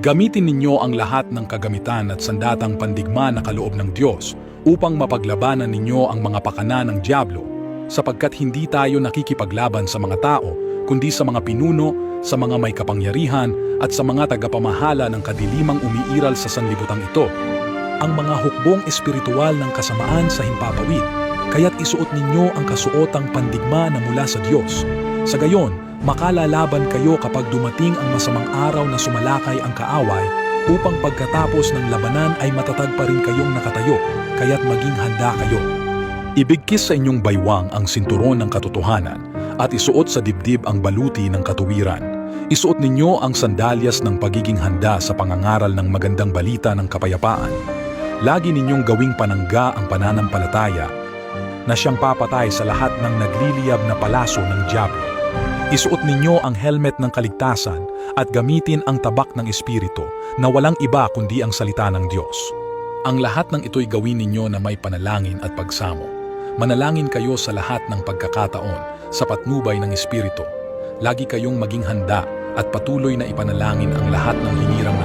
Gamitin ninyo ang lahat ng kagamitan at sandatang pandigma na kaloob ng Diyos upang mapaglabanan ninyo ang mga pakana ng Diablo, sapagkat hindi tayo nakikipaglaban sa mga tao, kundi sa mga pinuno, sa mga may kapangyarihan at sa mga tagapamahala ng kadilimang umiiral sa sanlibutan ito, ang mga hukbong espiritual ng kasamaan sa himpapawid, kaya't isuot ninyo ang kasuotang pandigma na mula sa Diyos. Sa gayon, makalalaban kayo kapag dumating ang masamang araw na sumalakay ang kaaway upang pagkatapos ng labanan ay matatag pa rin kayong nakatayo, kaya't maging handa kayo. Ibigkis sa inyong baywang ang sinturon ng katotohanan at isuot sa dibdib ang baluti ng katuwiran. Isuot ninyo ang sandalyas ng pagiging handa sa pangangaral ng magandang balita ng kapayapaan. Lagi ninyong gawing panangga ang pananampalataya na siyang papatay sa lahat ng nagliliyab na palaso ng Diablo. Isuot ninyo ang helmet ng kaligtasan at gamitin ang tabak ng Espiritu na walang iba kundi ang salita ng Diyos. Ang lahat ng ito'y gawin ninyo na may panalangin at pagsamo. Manalangin kayo sa lahat ng pagkakataon sa patnubay ng Espiritu. Lagi kayong maging handa at patuloy na ipanalangin ang lahat ng hinirang